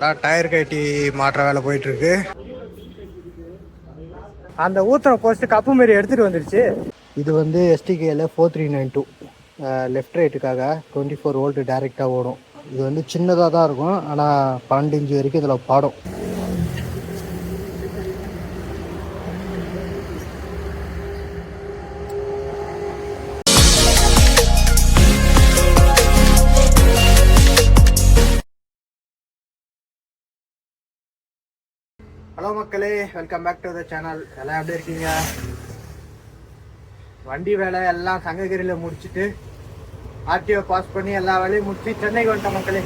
நான் டயர் கட்டி மாற்ற வேலை போயிட்டு இருக்கு அந்த ஊத்துற போஸ்ட் கப்பு மாரி எடுத்துட்டு வந்துருச்சு. இது வந்து எஸ்டிகேல four three nine two left ரைட்டுக்காக twenty four volt டேரெக்டாக ஓடும். இது வந்து சின்னதாக தான் இருக்கும் ஆனால் பன்னெண்டு இன்ச்சு வரைக்கும் இதில் பாடும். மக்களே welcome back to the channel எல்லாம் எப்படி இருக்கீங்க? வண்டி வேலை எல்லாம் சங்ககிரியில் முடிச்சுட்டு ஆர்டிஓ பாஸ் பண்ணி எல்லா வேலையும் முடிச்சு சென்னைக்கு வந்துட்டோம் மக்களே.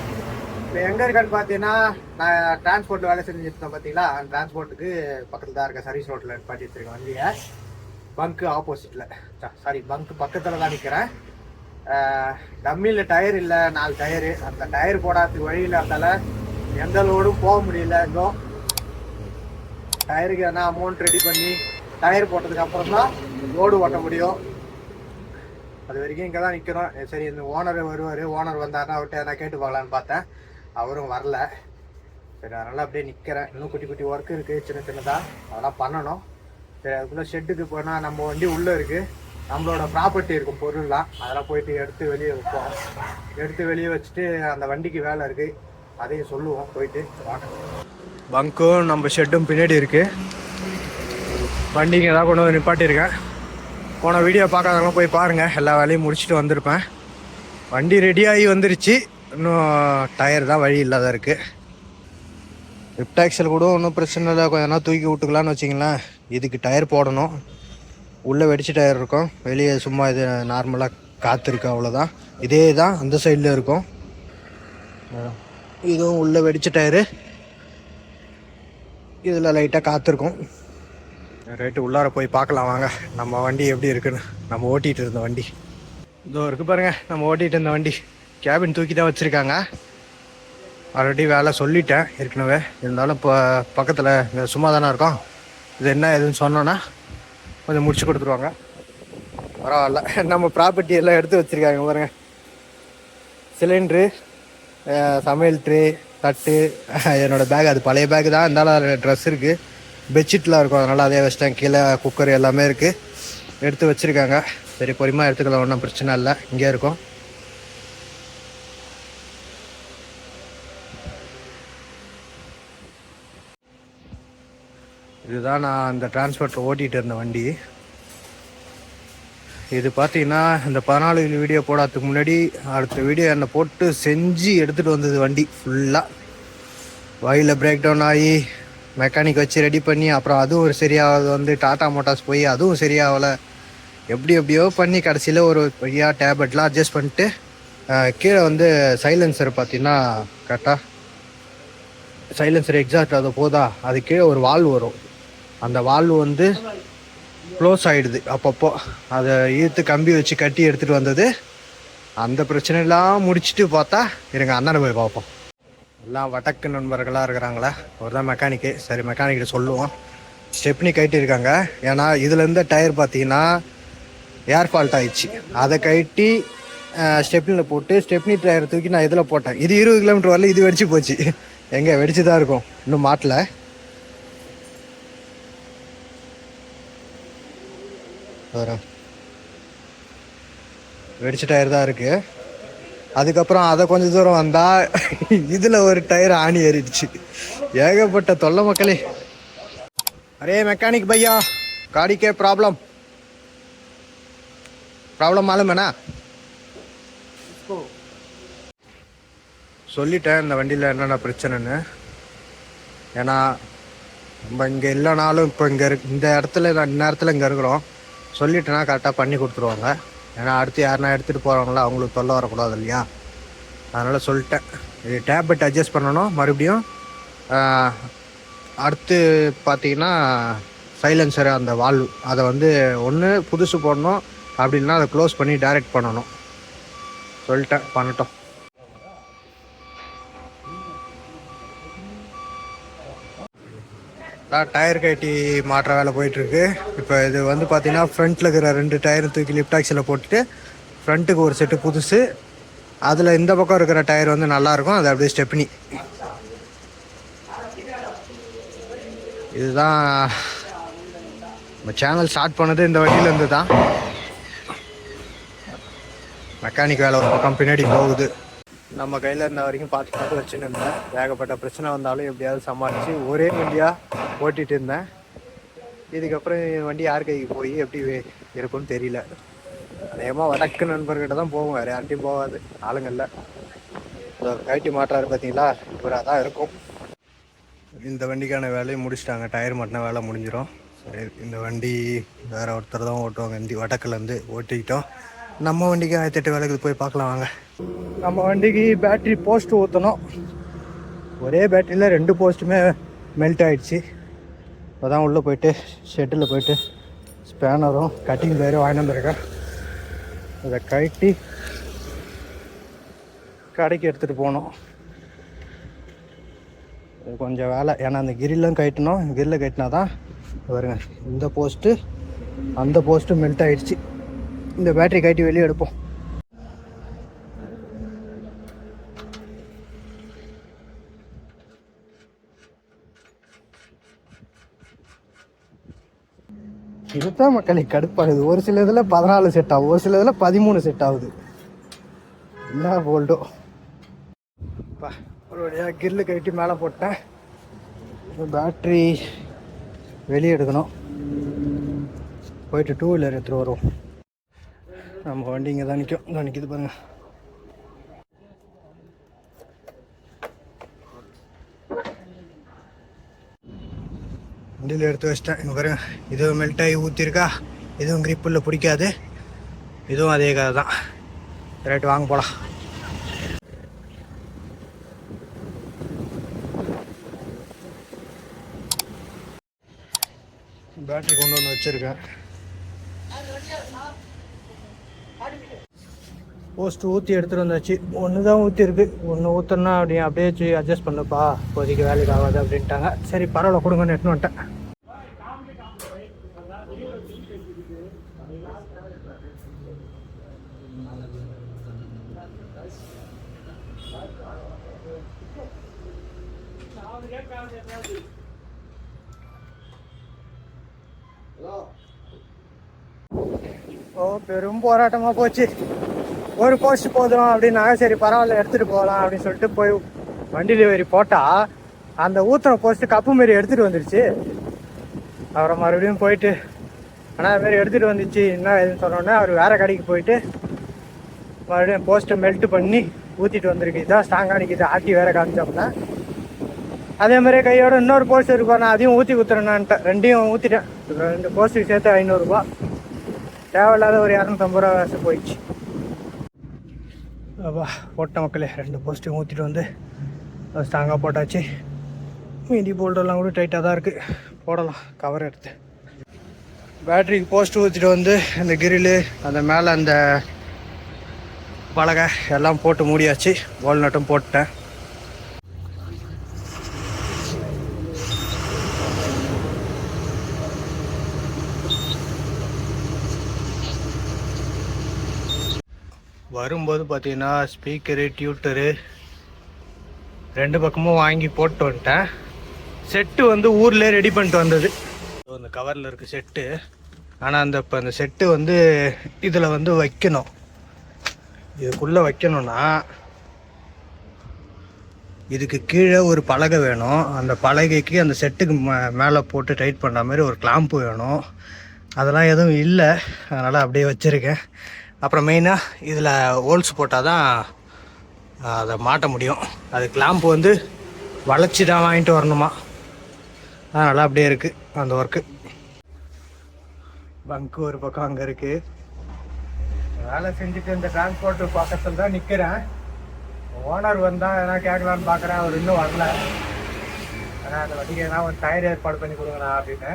இப்போ எங்கே இருக்கான்னு பார்த்தீங்கன்னா நான் டிரான்ஸ்போர்ட் வேலை செஞ்சுருந்தேன் பார்த்தீங்களா? அந்த டிரான்ஸ்போர்ட்டுக்கு பக்கத்தில் தான் இருக்கேன். சர்வீஸ் ரோட்டில் நிப்பாட்டி வச்சிருக்கேன் வண்டியை. பங்க்கு ஆப்போசிட்டில் சாரி பங்க்கு பக்கத்தில் தான் நிற்கிறேன் டம்மியில் டயர் இல்லை நாலு டயரு அந்த டயர் போடாததுக்கு வழி இல்லாதால எந்த லோடும் போக முடியல. இன்னும் டயருக்கு எதனா அமௌண்ட் ரெடி பண்ணி டயர் போட்டதுக்கு அப்புறம் தான் லோடு ஓட்ட முடியும். அது வரைக்கும் இங்கே தான் நிற்கிறோம் சரி இந்த ஓனர் வருவார். ஓனர் வந்தாருன்னா அவர்கிட்ட எதனா கேட்டு பார்க்கலான்னு பார்த்தேன். அவரும் வரல. சரி அதனால் அப்படியே நிற்கிறேன் இன்னும் குட்டி குட்டி ஒர்க் இருக்குது சின்ன சின்னதாக அதெல்லாம் பண்ணணும். சரி அதுக்குள்ளே ஷெட்டுக்கு போனால் நம்ம வண்டி உள்ளே இருக்குது நம்மளோட ப்ராப்பர்ட்டி இருக்கும் பொருள்லாம். அதெல்லாம் போயிட்டு எடுத்து வெளியே வைப்போம். எடுத்து வெளியே வச்சுட்டு அந்த வண்டிக்கு வேலை இருக்குது அதையும் சொல்லுவோம் போயிட்டு வாங்க. பங்க்கும் நம்ம ஷெட்டும் பின்னாடி இருக்குது வண்டிங்க ஏதாவது கொண்டு வந்து நிப்பாட்டியிருக்கேன். போன வீடியோ பார்க்காதவங்களாம் போய் பாருங்கள் எல்லா வேலையும் முடிச்சுட்டு வந்திருப்பேன். வண்டி ரெடியாகி வந்துருச்சு. இன்னும் டயர் தான் வழி இல்லாத இருக்குது லிஃப்ட் கூட ஒன்றும் பிரச்சனை இல்லை. கொஞ்சம் நேரம் தூக்கி விட்டுக்கலான்னு வச்சிங்களேன் இதுக்கு டயர் போடணும். உள்ளே வெடிச்ச டயர் இருக்கும். வெளியே சும்மா இது நார்மலாக காற்று இருக்கு அவ்வளோதான் இதே தான் அந்த சைடில் இருக்கும். இதுவும் உள்ளே வெடிச்ச டயரு. இதில் லைட்டாக காத்திருக்கும். ரைட்டு உள்ளார போய் பார்க்கலாம் வாங்க. நம்ம வண்டி எப்படி இருக்குன்னு. நம்ம ஓட்டிகிட்டு இருந்த வண்டி. இதோ இருக்குது பாருங்கள் நம்ம ஓட்டிகிட்டு இருந்த வண்டி. கேபின் தூக்கி தான் வச்சுருக்காங்க. ஆல்ரெடி வேலை சொல்லிட்டேன் ஏற்கனவே. இருந்தாலும் இப்போ பக்கத்தில் சும்மா தானே இருக்கோம். இது என்ன ஏதுன்னு சொன்னோன்னா கொஞ்சம் முடிச்சு கொடுத்துருவாங்க. பரவாயில்ல. நம்ம ப்ராப்பர்ட்டி எல்லாம் எடுத்து வச்சுருக்காங்க பாருங்கள் சிலிண்ட்ரு சமையல் ட்ரே தட்டு என்னோடய பேக் அது பழைய பேக் தான். இருந்தாலும் அதில் ட்ரெஸ் இருக்குது பெட்ஷீட்லாம் இருக்கும். அதனால் அதே வச்சிட்டேன் கீழே குக்கர் எல்லாமே இருக்குது எடுத்து வச்சுருக்காங்க. சரி பொறுமையாக எடுத்துக்கலாம். ஒன்றும் பிரச்சனை இல்லை. இங்கே இருக்கும். இதுதான் நான் அந்த டிரான்ஸ்போர்ட்டில் ஓட்டிகிட்டு இருந்த வண்டி. இது பார்த்தீங்கன்னா இந்த பதினாலு வீடியோ போடாததுக்கு முன்னாடி அடுத்த வீடியோ என்னை போட்டு செஞ்சு எடுத்துகிட்டு வந்தது வண்டி ஃபுல்லாக வயலில் பிரேக் டவுன் ஆகி மெக்கானிக் வச்சு ரெடி பண்ணி அப்புறம் அதுவும் ஒரு சரியாகாது. வந்து டாடா மோட்டார்ஸ் போய் அதுவும் சரியாகலை. எப்படி எப்படியோ பண்ணி கடைசியில் ஒரு வழியாக டேப்லெட்லாம் அட்ஜஸ்ட் பண்ணிட்டு கீழே வந்து சைலன்சர் பார்த்தீங்கன்னா கரெக்டாக சைலன்சர் எக்ஸாக்ட் அது போதா? அது கீழே ஒரு வால்வ் வரும். அந்த வால்வ் வந்து க்ளோஸ் ஆகிடுது அப்பப்போ அதை ஈர்த்து கம்பி வச்சு கட்டி எடுத்துகிட்டு வந்தது. அந்த பிரச்சனையெல்லாம் முடிச்சுட்டு பார்த்தா இருங்க அண்ணனை போய் பார்ப்போம். எல்லாம் வடக்கு நண்பர்களாக இருக்கிறாங்களா? ஒரு தான் மெக்கானிக்கு சரி மெக்கானிக்கிட்ட சொல்லுவோம். ஸ்டெப்னி கட்டியிருக்காங்க ஏன்னா இதுலேருந்து டயர் பார்த்தீங்கன்னா ஏர் ஃபால்ட் ஆயிடுச்சு. அதை கட்டி ஸ்டெப்னியில் போட்டு ஸ்டெப்னி டயர் தூக்கி நான் இதில் போட்டேன்? இது இருபது கிலோமீட்டர் வரல இது வெடிச்சு போச்சு. எங்கே வெடிச்சு தான் இருக்கும். இன்னும் மாட்டல. வரும். வெடிச்ச டயர் தான் இருக்குது அதுக்கப்புறம் அதை கொஞ்சம் தூரம் வந்தால் இதில் ஒரு டயர் ஆணி ஏறிடுச்சு. ஏகப்பட்ட தொல்லை மக்களே. அரே மெக்கானிக் பையா காடிக்கே ப்ராப்ளம் ப்ராப்ளம் மாலுமேண்ணா சொல்லிட்டேன் இந்த வண்டியில் என்னென்ன பிரச்சனைன்னு. ஏன்னா நம்ம இங்கே இல்லைனாலும் இப்போ இங்கே இரு இந்த இடத்துல இந்நேரத்தில் இங்கே இருக்கிறோம். சொல்லிட்டேன்னா கரெக்டாக பண்ணி கொடுத்துருவாங்க. ஏன்னா அடுத்து யாருனா எடுத்துகிட்டு போகிறவங்களா அவங்களுக்கு தொல்லை வரக்கூடாது இல்லையா? அதனால் சொல்லிட்டேன். இது டேப்லெட் அட்ஜஸ்ட் பண்ணணும். மறுபடியும் அடுத்து பார்த்தீங்கன்னா சைலன்சர் அந்த வால்வு அதை வந்து ஒன்று புதுசு போடணும். அப்படின்னா அதை க்ளோஸ் பண்ணி டைரக்ட் பண்ணணும். சொல்லிட்டேன். பண்ணட்டும். அதான் டயர் கட்டி மாற்ற வேலை போயிட்டுருக்கு. இப்போ இது வந்து பார்த்தீங்கன்னா ஃப்ரண்ட்டில் இருக்கிற ரெண்டு டயரும் தூக்கி லிப்டாக்ஸில் போட்டுட்டு ஃப்ரண்ட்டுக்கு ஒரு செட்டு புதுசு. அதில் இந்த பக்கம் இருக்கிற டயர் வந்து நல்லாயிருக்கும். அது அப்படியே ஸ்டெப்னி. இதுதான் நம்ம சேனல் ஸ்டார்ட் பண்ணது இந்த வழியிலேருந்து தான் மெக்கானிக் வேலை ஒரு பக்கம் பின்னாடி போகுது. நம்ம கையில் இருந்த வரைக்கும் பார்த்து பார்த்து வச்சுன்னு இருந்தேன். ஏகப்பட்ட பிரச்சனை வந்தாலும் எப்படியாவது சமாளித்து ஒரே வண்டியாக ஓட்டிகிட்டு இருந்தேன். இதுக்கப்புறம் என் வண்டி யார் கைக்கு போய் எப்படி இருக்கும்னு தெரியல. அதிகமாக வடக்கு நண்பர்கிட்ட தான் போவோம் வேறு யார்ட்டையும் போகாது. ஆளுங்கள்ல கைட்டி மாற்றாரு பார்த்தீங்களா இவராக தான் இருக்கும். இந்த வண்டிக்கான வேலையை முடிச்சிட்டாங்க. டயர் மாட்டின வேலை முடிஞ்சிடும் சரி இந்த வண்டி வேறு ஒருத்தர் தான் ஓட்டுவாங்க. இந்த வடக்குலேருந்து ஓட்டிக்கிட்டோம். நம்ம வண்டிக்கு ஆயிரத்தி எட்டு வேலைக்கு போய் பார்க்கலாம். வாங்க. நம்ம வண்டிக்கு பேட்டரி போஸ்ட் ஊற்றணும் ஒரே பேட்டரியில் ரெண்டு போஸ்ட்டுமே மெல்ட் ஆயிடுச்சு. அதான் உள்ளே போயிட்டு ஷெட்டில் போயிட்டு ஸ்பேனரும் கட்டிங் பேரும் வாங்கிட்டு வந்திருக்கேன். அதை கட்டி கடைக்கு எடுத்துகிட்டு போகணும். கொஞ்சம் வேலை. ஏன்னா அந்த கிரில்லாம் கட்டணும் கிரில்ல கட்டினா தான் வருங்க இந்த போஸ்ட்டு அந்த போஸ்ட்டு மெல்ட் ஆகிடுச்சு இந்த பேட்டரி கட்டி வெளியே எடுப்போம். இதுதான் மக்களுக்கு கடுப்பாகுது. ஒரு சில இதில் பதினாலு செட் ஆகும். ஒரு சில இதில் பதிமூணு செட் ஆகுது. என்ன போல்டோ இப்போ ஒரு வழியாக கிரில்லு கட்டி மேலே போட்டேன். பேட்ரி வெளியே எடுக்கணும். போயிட்டு டூ வீலர் எடுத்துகிட்டு வருவோம். நம்ம வண்டி இங்கே தான் நிற்கும் தான் நிற்கிது பாருங்கள் வண்டியில் எடுத்து வச்சிட்டேன். இங்கே பாருங்க. இதுவும் மெல்ட் ஆகி ஊற்றிருக்கா இதுவும் கிரிப்பில் பிடிக்காது. இதுவும் அதே கதை தான். ரைட்டு வாங்க போகலாம் பேட்ரி கொண்டு வந்து வச்சுருக்கேன். போஸ்ட் ஊற்றி எடுத்துகிட்டு வந்தாச்சு. ஒன்று தான் ஊற்றிருக்கு ஒன்று ஊற்றுனா அப்படி அப்படியே அட்ஜஸ்ட் பண்ணுப்பா. இப்போதைக்கு வேலைக்கு ஆகாது அப்படின்ட்டாங்க. சரி பரவாயில்ல கொடுங்கன்னு எடுத்துன்னு வந்துட்டேன். ஓ பெரும் போராட்டமாக போச்சு. ஒரு போஸ்ட் போதும் அப்படின்னாங்க சரி பரவாயில்ல எடுத்துகிட்டு போகலாம் அப்படின்னு சொல்லிட்டு போய் வண்டி டெலிவரி போட்டால் அந்த ஊத்துன போஸ்ட்டு கப்பு மாரி எடுத்துகிட்டு வந்துருச்சு. அப்புறம் மறுபடியும் போயிட்டு ஆனால் அதுமாரி எடுத்துகிட்டு வந்துச்சு என்ன ஏதுன்னு சொன்னோன்னே அவர் வேறு கடைக்கு போயிட்டு மறுபடியும் போஸ்ட்டை மெல்ட் பண்ணி ஊற்றிட்டு வந்திருக்கு. இதுதான் ஸ்ட்ராங்காக நிற்கிது ஆட்டி வேற காமிச்சோம்னா அதே மாதிரி கையோட இன்னொரு போஸ்ட் இருக்கும் நான் அதையும் ஊற்றி குத்துறேன்னான்ட்டேன் ரெண்டையும் ஊற்றிட்டேன் ரெண்டு போஸ்ட்டுக்கு சேர்த்து ஐநூறுரூபா தேவையில்லாத ஒரு இரநூத்தம்பது ரூபா காசு போயிடுச்சு. போட்ட மக்களே ரெண்டு போஸ்ட்டையும் ஊற்றிட்டு வந்து ஸ்ட்ராங்காக போட்டாச்சு. மீதி போல்டெல்லாம் கூட டைட்டாக தான் இருக்குது போடலாம் கவர் எடுத்து. பேட்ரிக்கு போஸ்ட் ஊற்றிட்டு வந்து அந்த கிரில்லு அந்த மேலே அந்த பலகை எல்லாம் போட்டு மூடியாச்சு. வால்நட்டும் போட்டேன் வந்து பார்த்தீங்கன்னா ஸ்பீக்கரு டியூட்டரு ரெண்டு பக்கமும் வாங்கி போட்டு வந்துட்டேன். செட்டு வந்து ஊர்லேயே ரெடி பண்ணிட்டு வந்தது. அந்த கவரில் இருக்க செட்டு ஆனால் அந்த இப்போ அந்த செட்டு வந்து இதில் வந்து வைக்கணும். இதுக்குள்ளே வைக்கணும்னா இதுக்கு கீழே ஒரு பலகை வேணும். அந்த பலகைக்கு அந்த செட்டுக்கு மே மேலே போட்டு டைட் பண்ணுற மாதிரி ஒரு கிளாம்பு வேணும். அதெல்லாம் எதுவும் இல்லை. அதனால் அப்படியே வச்சுருக்கேன். அப்புறம் மெயினாக இதில் ஹோல்ஸ் போட்டால் தான் அதை மாட்ட முடியும். அது கிளாம்பு வந்து வளைச்சி தான் வாங்கிட்டு வரணுமா? அதனால் அப்படியே இருக்குது அந்த ஒர்க்கு பங்கு ஒரு பக்கம் அங்கே இருக்குது வேலை செஞ்சுட்டு இந்த டிரான்ஸ்போர்ட் பக்கத்தில் தான் நிற்கிறேன் ஓனர் வந்தால் எதனா கேட்கலான்னு பார்க்குறேன் அவர் இன்னும் வரல. ஆனால் அந்த வண்டிக்கு எதனா ஒரு டயர் ஏற்பாடு பண்ணி கொடுங்கண்ணா அப்படின்னு.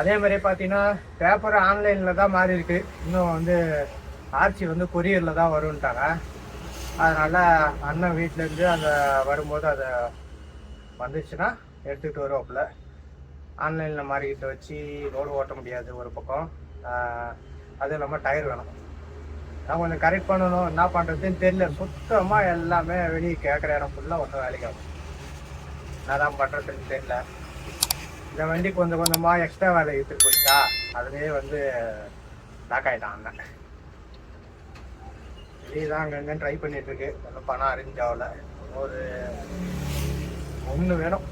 அதே மாதிரி பார்த்தீங்கன்னா பேப்பர் ஆன்லைனில் தான் மாறி இருக்கு இன்னும் வந்து ஆர்ச்சி வந்து கொரியரில் தான் வரும்ட்டாங்க அதனால் அண்ணன் வீட்டிலேருந்து அந்த வரும்போது அதை வந்துச்சுன்னா எடுத்துக்கிட்டு வருவாப்புல. ஆன்லைனில் மாறிக்கிட்ட வச்சு ரோடு ஓட்ட முடியாது ஒரு பக்கம். அதுவும் இல்லாமல் டயர் வேணும். நான் கொஞ்சம் கரெக்ட் பண்ணணும். என்ன பண்ணுறதுன்னு தெரியல. சுத்தமாக எல்லாமே வெளியே கேட்குற இடம் ஃபுல்லாக ஒன்றும் வேலைக்கு ஆகும் நான் தான் பண்ணுறதுன்னு தெரியல. இந்த வண்டி கொஞ்சம் கொஞ்சமாக எக்ஸ்ட்ரா வேலை எடுத்துட்டு போயிட்டா. அதுலேயே வந்து லாக் ஆகிட்டான் அண்ணன். இதுதான் அங்கங்க ட்ரை பண்ணிட்டு இருக்கு பணம் அரேஞ்ச் ஆகல. ஒரு ஒன்று வேணும்.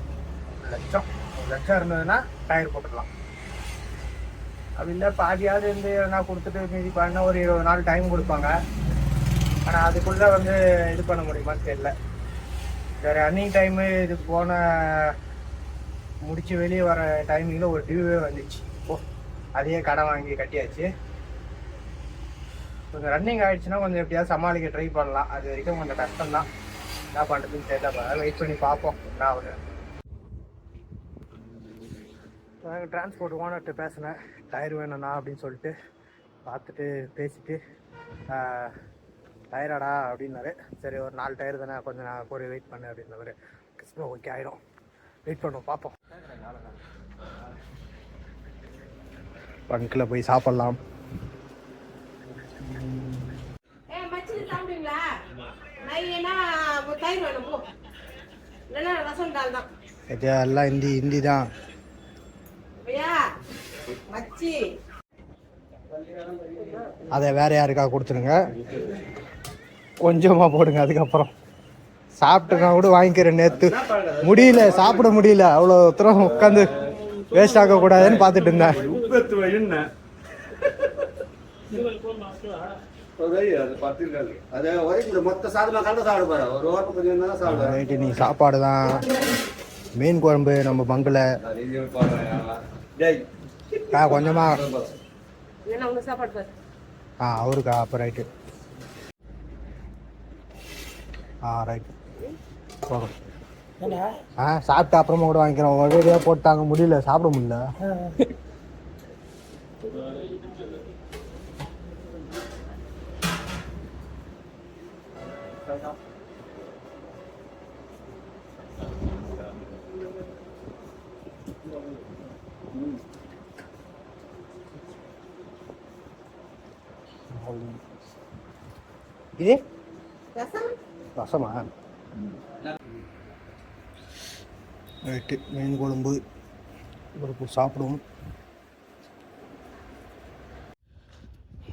ஒரு லட்சம். ஒரு லட்சம் இருந்ததுன்னா டயர் போட்டுடலாம் அப்படி இல்லை பாதியாவது இருந்து எதனா கொடுத்துட்டு மீதி பண்ண ஒரு இருபது நாள் டைம் கொடுப்பாங்க. ஆனால் அதுக்குள்ளே வந்து இது பண்ண முடியுமான்னு தெரியல. இந்த ரன்னிங் டைமு இது போன முடிச்சு வெளியே வர டைமிங்கில் ஒரு டியூவே வந்துச்சு. ஓ அதையே கடன் வாங்கி கட்டியாச்சு. கொஞ்சம் ரன்னிங் ஆயிடுச்சுன்னா கொஞ்சம் எப்படியாவது சமாளிக்க ட்ரை பண்ணலாம். அது வரைக்கும் கொஞ்சம் கஷ்டம் தான் என்ன பண்ணுறதுன்னு தெரியல. வெயிட் பண்ணி பார்ப்போம். என்ன ஆகுது. நாங்கள் டிரான்ஸ்போர்ட் ஓனர்கிட்ட பேசினேன். டயர் வேணும்ண்ணா அப்படின்னு சொல்லிட்டு பார்த்துட்டு பேசிட்டு டயராடா அப்படின்னாரு. சரி ஒரு நாலு டயர் தானே கொஞ்சம் நான் ஒரு வெயிட் பண்ணு அப்படின்னவர் கிறிஸ்மஸ் ஓகே ஆகிடும் வெயிட் பண்ணுவோம் பார்ப்போம். பங்கில் போய் சாப்பிட்லாம். ஏ மச்சினி சாப்பிடுவீங்களா? நைனா தயிர் வேணும் போ. இல்லைன்னா ரசம் டால் தான். இது எல்லாம் ஹிந்தி ஹிந்தி தான். ஐயா மச்சி. அதை வேற யாருக்கா கொடுத்துருங்க? கொஞ்சமாக போடுங்க அதுக்கப்புறம். சாப்பிட்டுனா கூட வாங்கிக்கிறேன் நேற்று முடியல சாப்பிட முடியல. அவ்வளோ தூரம் உட்காந்து வேஸ்ட் ஆகக்கூடாதுன்னு பார்த்துட்டு இருந்தேன். சாப்பாடு தான் மீன் குழம்பு நம்ம பங்கில். டேய் ஆ அவருக்கா அப்போ ரைட்டு. ஆ ரைட்டு போதும் ஆ சாப்பிட்டு அப்புறமா கூட வாங்கிக்கிறோம் ஒரேடியாக போட்டாங்க முடியல. சாப்பிட முடியல. இது ரசம் ரசமா ரைட்டு மீன் குழம்பு இவருக்கு சாப்பிடுவோம்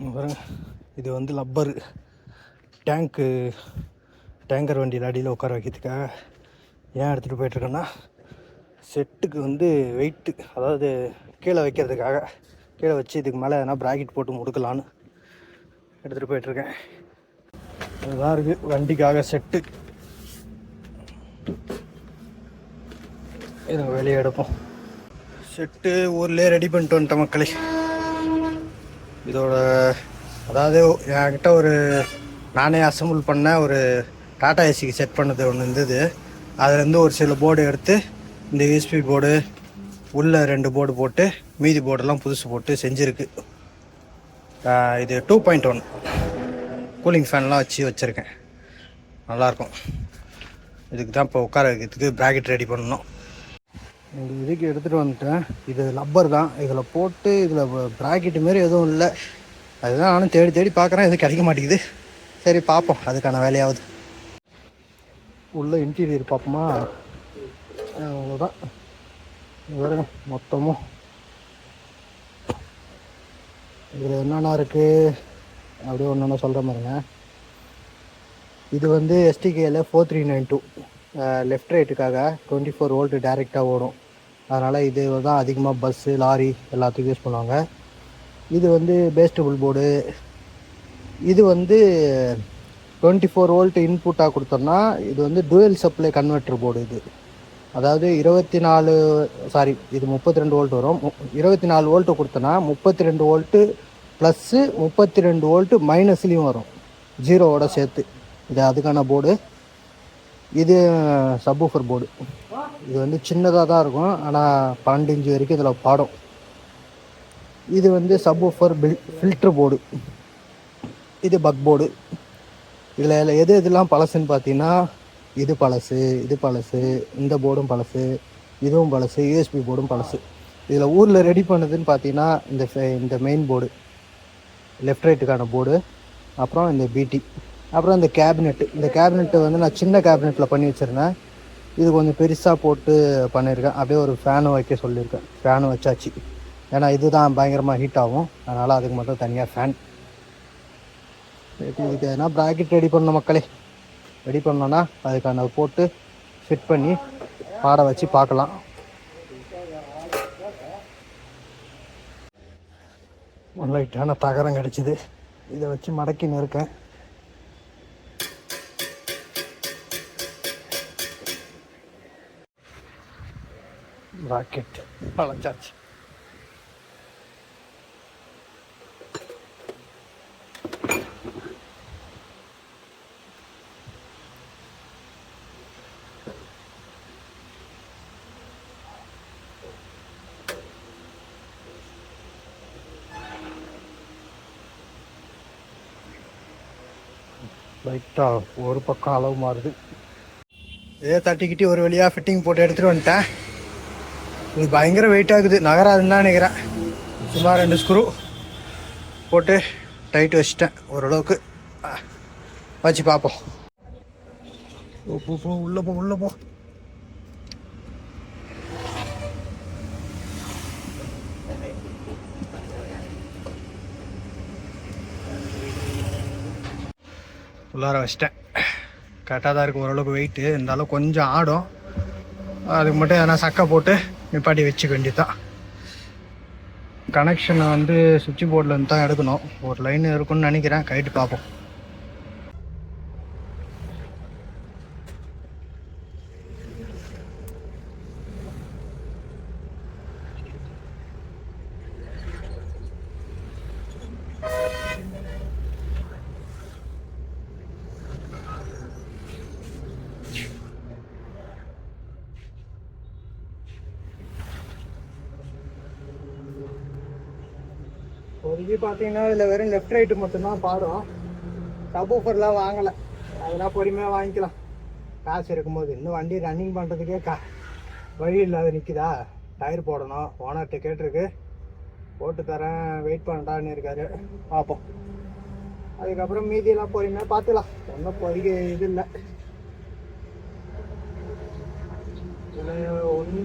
பாருங்க இது வந்து லப்பர் டேங்க்கு டேங்கர் வண்டியில் அடியில் உட்கார வைக்கிறதுக்காக ஏன் எடுத்துகிட்டு போயிட்டுருக்கேன்னா செட்டுக்கு வந்து வெயிட்டு அதாவது கீழே வைக்கிறதுக்காக கீழே வச்சு இதுக்கு மேலே எதனா ப்ராக்கெட் போட்டு முடுக்கலான்னு எடுத்துகிட்டு போயிட்டுருக்கேன். அதுதான் இருக்குது வண்டிக்காக செட்டு. இதை வெளியே எடுப்போம். செட்டு ஊர்லேயே ரெடி பண்ணிட்டு வந்துட்டேன் மக்களே. இதோட அதாவது என்கிட்ட ஒரு நானே அசம்பிள் பண்ண ஒரு டாடா ஏசிக்கு செட் பண்ணது ஒன்று இருந்தது. அதுலேருந்து ஒரு சில போர்டு எடுத்து இந்த யூஎஸ்பி போர்டு உள்ளே ரெண்டு போர்டு போட்டு மீதி போர்டெல்லாம் புதுசு போட்டு செஞ்சுருக்கு. இது டூ பாயிண்ட் ஒன் கூலிங் ஃபேன்லாம் வச்சு வச்சுருக்கேன். நல்லாயிருக்கும் இதுக்கு தான் இப்போ உட்கார வைக்கிறதுக்கு ப்ராக்கெட் ரெடி பண்ணணும். இந்த இதுக்கு எடுத்துகிட்டு வந்துட்டேன். இது லப்பர் தான். இதில் போட்டு இதில் ப்ராக்கெட்டு மாரி எதுவும் இல்லை. அதுதான் நானும் தேடி தேடி பார்க்குறேன் எதுவும் கிடைக்க மாட்டேங்குது. சரி பார்ப்போம் அதுக்கான வேலையாவது. உள்ள இன்டீரியர் பார்ப்போமா? அவ்வளோதான் வேறு மொத்தமும். இதில் என்னென்ன இருக்குது அப்படியே ஒன்று ஒன்று சொல்கிற மாதிரிங்க. இது வந்து எஸ்டிகேயில் four three nine two left ரைட்டுக்காக twenty four volt டேரெக்டாக ஓடும். அதனால் இது தான் அதிகமாக பஸ்ஸு லாரி எல்லாத்துக்கும் யூஸ் பண்ணுவாங்க. இது வந்து பேஸ்டபுள் போர்டு இது வந்து டுவெண்ட்டி ஃபோர் வோல்ட் இன்புட்டாக கொடுத்தோம்னா இது வந்து டுவெல் சப்ளை கன்வெர்ட்டர் போர்டு இது. அதாவது இருபத்தி நாலு சாரி இது முப்பத்தி ரெண்டு வோல்ட் வரும். இருபத்தி நாலு வோல்ட்டு கொடுத்தோன்னா முப்பத்தி ரெண்டு வோல்ட்டு ப்ளஸ்ஸு முப்பத்தி ரெண்டு வோல்ட்டு மைனஸ்லேயும் வரும். ஜீரோவோட சேர்த்து. இது அதுக்கான போர்டு இது சப்வூஃபர் போர்டு இது வந்து சின்னதாக தான் இருக்கும். ஆனால் பன்னெண்டு இன்ச்சு வரைக்கும் இதில் பாடும். இது வந்து சப்வூஃபர் பில் ஃபில்ட்ரு போர்டு இது பக் போர்டு இதில் எது எதுலாம் பழசுன்னு பார்த்தீங்கன்னா இது பழசு இது பழசு இந்த போர்டும் பழசு இதுவும் பழசு யூஎஸ்பி போர்டும் பழசு. இதில் ஊரில் ரெடி பண்ணதுன்னு பார்த்தீங்கன்னா இந்த இந்த மெயின் போர்டு லெஃப்ட் ரைட்டுக்கான போர்டு அப்புறம் இந்த பிடி அப்புறம் இந்த கேபினெட்டு இந்த கேபினெட்டு வந்து நான் சின்ன கேபினெட்டில் பண்ணி வச்சுருந்தேன். இது கொஞ்சம் பெருசாக போட்டு பண்ணியிருக்கேன் அப்படியே ஒரு ஃபேனும் வைக்க சொல்லியிருக்கேன். ஃபேனும் வச்சாச்சு. ஏன்னா இதுதான் பயங்கரமாக ஹீட் ஆகும். அதனால் அதுக்கு மட்டும் தனியாக ஃபேன் இதுக்கு எதனா ப்ராக்கெட் ரெடி பண்ணணும் மக்களே. ரெடி பண்ணோன்னா அதுக்கான போட்டு ஃபிட் பண்ணி பாட வச்சு பார்க்கலாம். லைட்டான தகரம் கிடச்சிது. இதை வச்சு மடக்கின்னு இருக்கேன் ராக்கெட் வளைச்சாச்சு லைட்டாக ஒரு பக்கம் அளவு மாறுது. இதே தட்டிக்கிட்டி ஒரு வழியாக ஃபிட்டிங் போட்டு எடுத்துகிட்டு வந்துட்டேன். இது பயங்கர வெயிட்டாகுது நகராதுன்னு தான் நினைக்கிறேன். சும்மா ரெண்டு ஸ்க்ரூ போட்டு டைட் வச்சிட்டேன். ஓரளவுக்கு. வச்சு பார்ப்போம். போ உள்ளே போ உள்ளே போ. உள்ளார வச்சிட்டேன். கரெக்டாக தான் இருக்குது ஓரளவுக்கு வெயிட்டு இருந்தாலும் கொஞ்சம் ஆடும். அதுக்கு மட்டும் எதனா சக்கை போட்டு நிப்பாட்டி வச்சுக்க வேண்டியதுதான். கனெக்ஷனை வந்து சுவிட்ச் போர்டில் இருந்து தான் எடுக்கணும். ஒரு லைன் இருக்கும்னு நினைக்கிறேன். கைட்டு பார்ப்போம் இப்போதைக்கு பார்த்தீங்கன்னா இதில் வெறும் லெஃப்ட் ரைட்டு மட்டும்தான் பாடும் சப் ஊஃபர்லாம் வாங்கலை. அதெல்லாம் பொறுமையாக வாங்கிக்கலாம். காசு இருக்கும்போது. இன்னும் வண்டி ரன்னிங் பண்ணுறதுக்கே கா வழி இல்லாத நிற்குதா டயர் போடணும். ஓனர்கிட்ட கேட்டிருக்கு. போட்டு தரேன். வெயிட் பண்ணட்டான்னு இருக்காரு. பார்ப்போம் அதுக்கப்புறம் மீதியெல்லாம் பொறுமையாக பார்த்துக்கலாம் ஒன்றும் பொறிக்க இது இல்லை. ஒன்று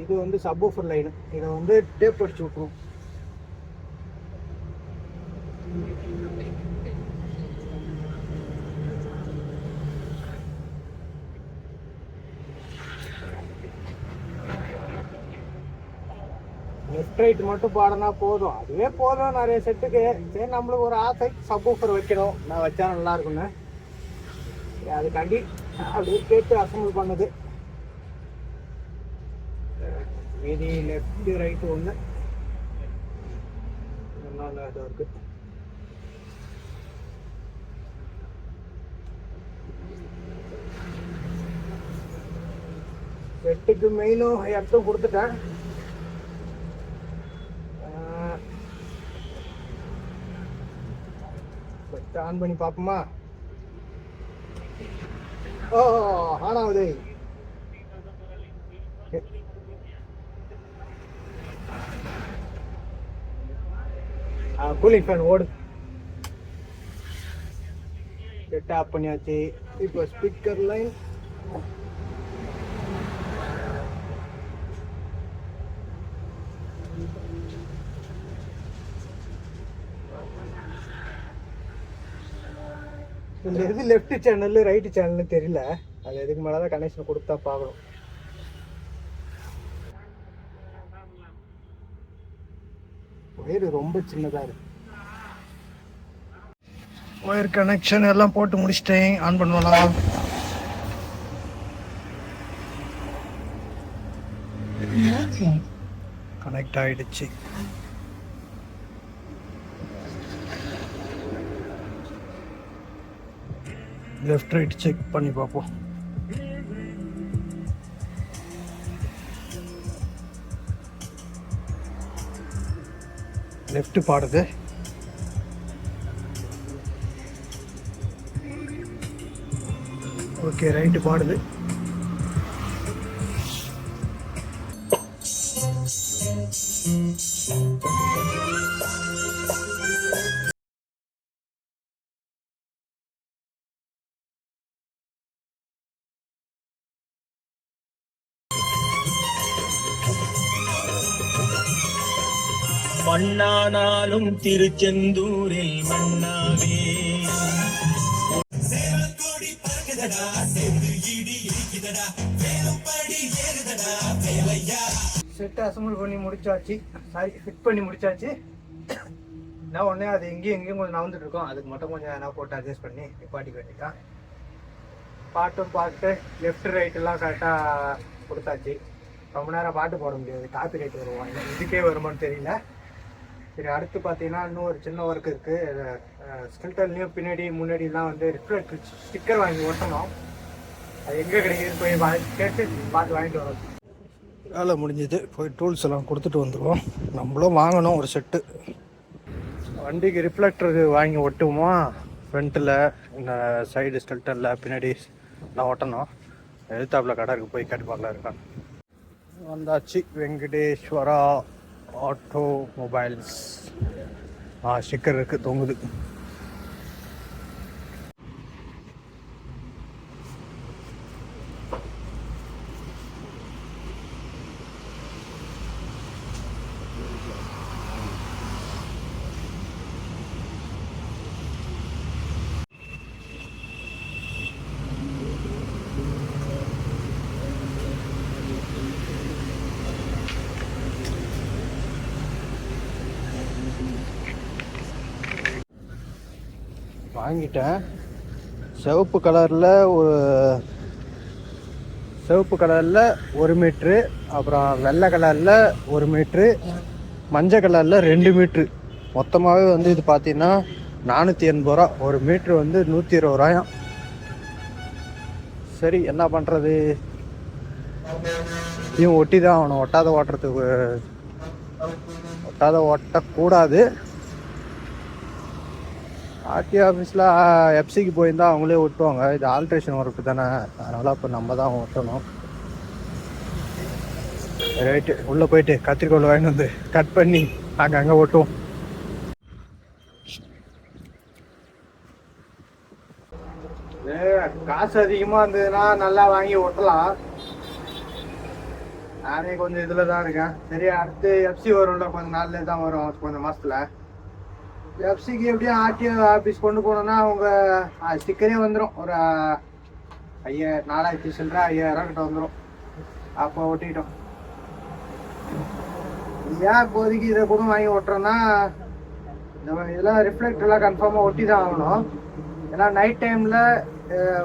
இது வந்து சப்வூஃபர் லைனு இதை வந்து டேப் அடிச்சு விட்ருவோம் லெஃப்ட் ரைட் மட்டும் பாடினா போதும். அதுவே போதும் நிறைய செட்டுக்கு சரி நம்மளுக்கு ஒரு ஆசை சப்வூஃபர் வைக்கணும். நான் வச்சா நல்லா இருக்கும்னு. அதுக்காண்டி அப்படியே கேட்டு அசம்பிள் பண்ணுது. மீதி லெஃப்ட் ரைட் ஒன்று நல்லா இதாக இருக்கு. செட்டுக்கு மெயிலும் எர்த்தும் கொடுத்துட்டேன். ஆன் பண்ணி பார்ப்போமா? ஓ ஆன் கூலிங் ஃபேன் ஓடு. செட் ஆஃப் பண்ணியாச்சு. இப்போ ஸ்பீக்கர் லைன் இந்த எது லெஃப்ட் சேனல் ரைட்டு சேனல்னு தெரியல. அது எதுக்கு மேலே தான் கனெக்ஷன் கொடுத்தா பார்க்கணும். ஒயர் ரொம்ப சின்னதாக இருக்கு. ஒயர் கனெக்ஷன் எல்லாம் போட்டு முடிச்சிட்டேன். ஆன் பண்ணலாம். கனெக்ட் ஆயிடுச்சு. லெஃப்ட் ரைட் செக் பண்ணி பார்ப்போம். லெஃப்ட் பாடுது. ஓகே ரைட்டு பாடுது. பண்ணானாலும் திருச்செந்தூரில் மண்ணாவே செட் அசம்பிள் பண்ணி முடிச்சாச்சு. சாரி ஃபிட் பண்ணி முடிச்சாச்சு. நான் உடனே அது எங்கேயும் எங்கேயும் கொஞ்சம் நவந்துட்டு இருக்கோம். அதுக்கு மட்டும் கொஞ்சம் என்ன போட்டு அட்ஜஸ்ட் பண்ணி நிப்பாட்டி வேண்டியதான் பாட்டும் பாட்டு லெஃப்ட் ரைட் எல்லாம் கரெக்டாக கொடுத்தாச்சு. ரொம்ப நேரம் பாட்டு போட முடியாது. காப்பி ரைட் வருவாங்க இதுக்கே வருமான்னு தெரியல. சரி அடுத்து பார்த்தீங்கன்னா இன்னும் ஒரு சின்ன ஒர்க் இருக்குது ஸ்கில்டர்லேயும் பின்னாடி முன்னாடிலாம் வந்து ரிஃப்ளெக்ட் ஸ்டிக்கர் வாங்கி ஒட்டணும். அது எங்கே கிடைக்குதுன்னு போய் கேட்டு பார்த்து வாங்கிட்டு வரோம். வேலை முடிஞ்சது. போய் டூல்ஸ் எல்லாம் கொடுத்துட்டு வந்துடுவோம் நம்மளும் வாங்கணும் ஒரு செட்டு வண்டிக்கு ரிஃப்ளெக்டர் வாங்கி ஒட்டுவோமா? ஃப்ரண்ட்டில் இந்த சைடு ஸ்கெல்டனில் பின்னாடி நான் ஒட்டணும். எழுத்தாப்புல கடை இருக்கு போய் கேட்டு பார்க்கலாம் இருக்கான் வந்தாச்சு வெங்கடேஸ்வரா. ஆட்டோ மொபைல்ஸ் ஆ ஸ்டிக்கர் இருக்குது தொங்குது. வாங்கிட்டேன். சிவப்பு கலரில் ஒரு சிவப்பு கலரில் ஒரு மீட்ரு அப்புறம் வெள்ளை கலரில் ஒரு மீட்ரு மஞ்சள் கலரில் ரெண்டு மீட்ரு. மொத்தமாகவே வந்து இது பார்த்தீங்கன்னா நானூற்றி எண்பது ரூபா. ஒரு மீட்ரு வந்து நூற்றி இருபது ரூபாயும். சரி என்ன பண்ணுறது இவன் ஒட்டி தான் ஆகணும். ஒட்டாத ஓட்டுறதுக்கு ஒட்டாத ஓட்டக்கூடாது. ஆர்டி ஆஃபீஸில் எஃப்சிக்கு போயிருந்தா அவங்களே ஒட்டுவாங்க இது ஆல்ட்ரேஷன் ஒர்க்கு தானே. அதனால் இப்போ நம்ம தான் ஒட்டணும் ரைட்டு உள்ளே போயிட்டு கத்திரிக்கோள் வாங்கிட்டு வந்து கட் பண்ணி அங்கங்கே ஒட்டுவோம் காசு அதிகமாக இருந்ததுன்னா நல்லா வாங்கி ஒட்டலாம் நானே கொஞ்சம் இதில் தான் இருக்கேன். சரி அடுத்து எஃப்சி வரும்ல கொஞ்சம் நாள்லேயே தான் வரும் கொஞ்சம் மாதத்தில் எஃப்சிக்கு எப்படியும் ஆர்டிஓ ஆஃபீஸ் கொண்டு போனோம்னா அவங்க ஸ்டிக்கரே வந்துடும் ஒரு ஐயா நாலாயிரத்தி சில்லற ஐயாயிரம் கிட்ட வந்துடும் அப்போ ஒட்டிக்கிட்டோம் ஏன் இப்போதைக்கு இதை கூட வாங்கி ஓட்டுறோம்னா நம்ம இதெல்லாம் ரிஃப்ளெக்டர்லாம் கன்ஃபார்மாக ஒட்டி தான் ஆகணும். ஏன்னா நைட் டைமில்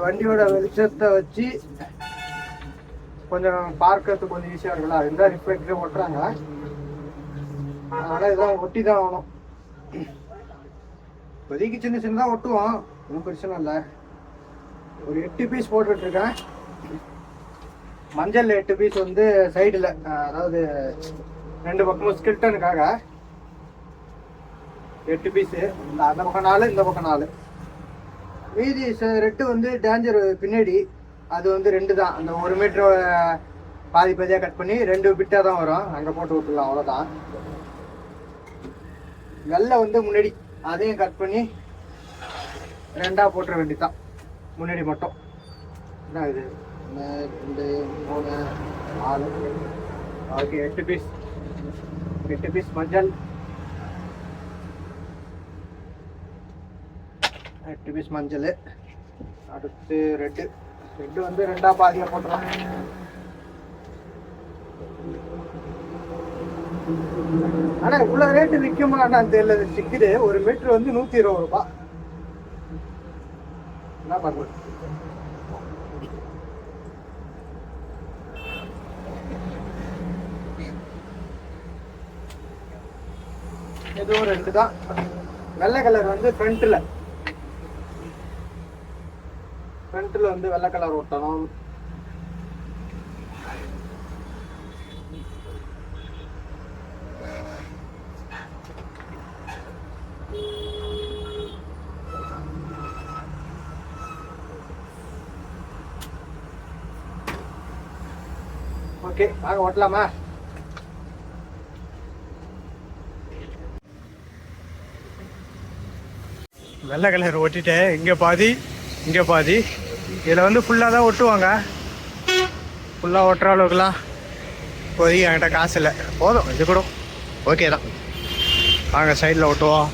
வண்டியோட வெளிச்சத்தை வச்சு கொஞ்சம் பார்க்கறதுக்கு கொஞ்சம் ஈஸியாக இருக்குல்ல அதுதான் ரிஃப்ளெக்டரே ஒட்டுறாங்க. அதனால் இதெல்லாம் ஒட்டி தான் ஆகணும். இப்போதைக்கு சின்ன சின்னதாக ஒட்டுவோம். ஒன்றும் பிரச்சனை இல்லை. ஒரு எட்டு பீஸ் போட்டுட்ருக்கேன். மஞ்சள் எட்டு பீஸ் வந்து சைடில் அதாவது ரெண்டு பக்கமும் ஸ்கில்டனுக்காக எட்டு பீஸு இந்த அந்த பக்கம் நாலு இந்த பக்கம் நாலு. மீதி ச- ரெட்டு வந்து டேஞ்சர் பின்னாடி. அது வந்து ரெண்டு தான். அந்த ஒரு மீட்ரு பாதி பாதியாக கட் பண்ணி ரெண்டு பிட்டாக தான் வரும். அங்கே போட்டு விட்டுலாம் அவ்வளோதான் வெள்ளை வந்து முன்னாடி அதையும் கட் பண்ணி ரெண்டாக போட்டுற வேண்டிதான் முன்னாடி மட்டும். என்ன இது. ரெண்டு மூணு நாலு. ஓகே எட்டு பீஸ் எட்டு பீஸ் மஞ்சள். எட்டு பீஸ் மஞ்சள். அடுத்து ரெட்டு. ரெட்டு வந்து ரெண்டாக பாதியாக போட்டுருவாங்க ஆனா இவ்வளவு ரேட்டு விற்குமான்னு தெரியல சிக்குது. ஒரு மீட்டர் வந்து நூத்தி இருபது ரூபாய் என்ன பண்ணுறது இதுவும் ரெண்டு தான். வெள்ளை கலர் வந்து ஃப்ரண்ட்டில் ஃப்ரண்ட்டில் வந்து வெள்ளை கலர் ஒட்டணும். ஓகே வாங்க ஒட்டலாமா வெள்ளை கலர் ஒட்டிட்டேன் இங்கே பாதி இங்கே பாதி. இதில் வந்து ஃபுல்லாக தான் ஒட்டுவாங்க. ஃபுல்லாக ஒட்டுற அளவுக்குலாம் இப்போதைக்கு என்கிட்ட காசு இல்லை. போதும் இது கூட ஓகே தான். வாங்க சைடில் ஓட்டுவோம்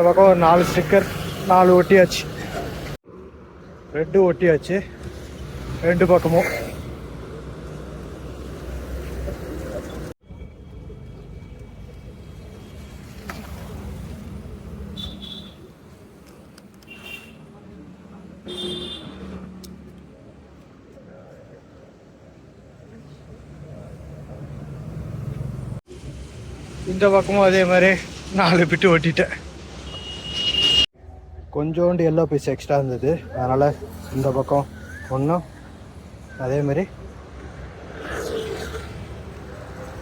இந்த பக்கம் ஒரு நாலு ஸ்டிக்கர் நாலு ஒட்டியாச்சு. ரெட்டு ஒட்டியாச்சு. ரெண்டு பக்கமும். இந்த பக்கமும் அதே மாதிரி நாலு பிட்டு ஒட்டிட்டேன். கொஞ்சோண்டு எல்லோ பீஸ் எக்ஸ்ட்ரா இருந்தது. அதனால் இந்த பக்கம் ஒன்றும் அதே மாதிரி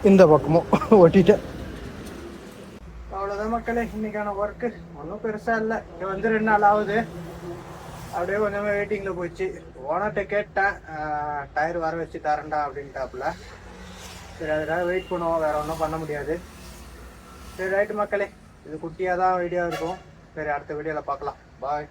இந்த பக்கமும் ஒட்டிட்டேன். அவ்வளோதான் மக்களே இன்றைக்கான ஒர்க்கு ஒன்றும் பெருசாக இல்லை. இங்கே வந்து ரெண்டு நாள் ஆகுது. அப்படியே கொஞ்சமாக வெயிட்டிங்கில் போச்சு. ஓனர்கிட்ட கேட்டேன். டயர் வர வச்சு தரேன்டா அப்படின்ட்டாப்புல. சரி அதுக்காக வெயிட் பண்ணுவோம். வேறு ஒன்றும் பண்ண முடியாது. சரி ரைட்டு மக்களே இது குட்டியாக தான் வீடியோ இருக்கும். சரி அடுத்த வீடியோவில் பார்க்கலாம். பாய்